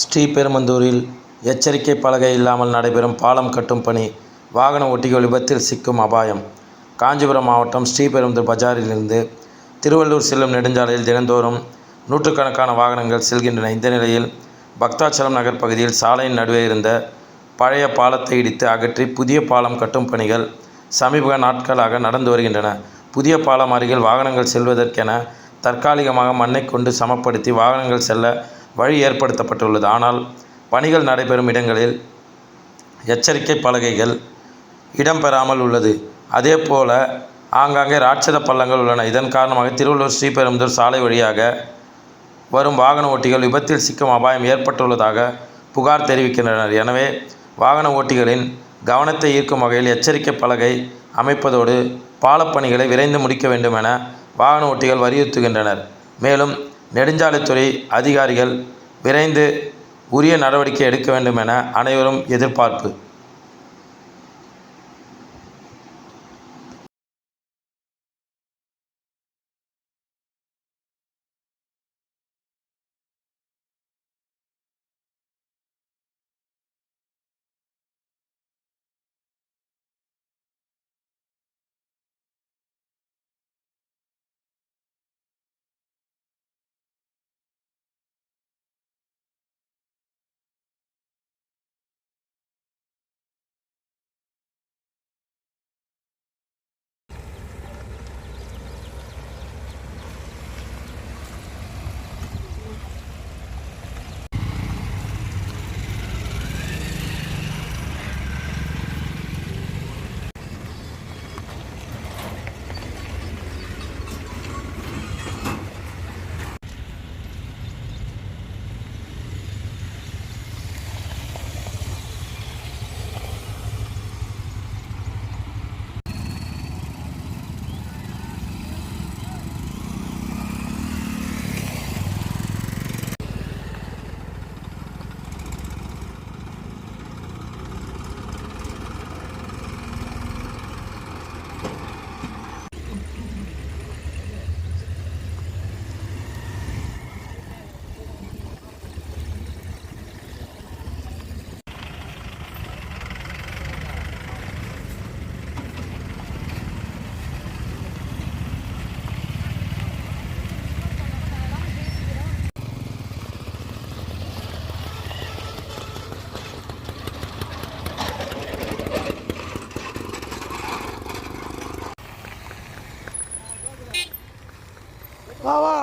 ஸ்ரீபெரும்புதூரில் எச்சரிக்கை பலகை இல்லாமல் நடைபெறும் பாலம் கட்டும் பணி வாகன ஓட்டிகள் விபத்தில் சிக்கும் அபாயம். காஞ்சிபுரம் மாவட்டம் ஸ்ரீபெரும்புதூர் பஜாரிலிருந்து திருவள்ளூர் செல்லும் நெடுஞ்சாலையில் தினந்தோறும் நூற்றுக்கணக்கான வாகனங்கள் செல்கின்றன. இந்த நிலையில் பக்தாச்சலம் நகர் பகுதியில் சாலையின் நடுவே இருந்த பழைய பாலத்தை இடித்து அகற்றி புதிய பாலம் கட்டும் பணிகள் சமீப நாட்களாக நடந்து வருகின்றன. புதிய பாலம் அருகில் வாகனங்கள் செல்வதற்கென தற்காலிகமாக மண்ணை கொண்டு சமப்படுத்தி வாகனங்கள் செல்ல வழி ஏற்படுத்தப்பட்டுள்ளது. ஆனால் பணிகள் நடைபெறும் இடங்களில் எச்சரிக்கை பலகைகள் இடம்பெறாமல் உள்ளது. அதேபோல ஆங்காங்கே ராட்சத பள்ளங்கள் உள்ளன. இதன் காரணமாக திருவள்ளூர் ஸ்ரீபெரும்புதூர் சாலை வழியாக வரும் வாகன ஓட்டிகள் விபத்தில் சிக்கும் அபாயம் ஏற்பட்டுள்ளதாக புகார் தெரிவிக்கின்றனர். எனவே வாகன ஓட்டிகளின் கவனத்தை ஈர்க்கும் வகையில் எச்சரிக்கை பலகை அமைப்பதோடு பாலப்பணிகளை விரைந்து முடிக்க வேண்டும் என வாகன ஓட்டிகள் வலியுறுத்துகின்றனர். மேலும் நெடுஞ்சாலைத்துறை அதிகாரிகள் விரைந்து உரிய நடவடிக்கை எடுக்க வேண்டும் என அனைவரும் எதிர்பார்ப்பு. বাবা।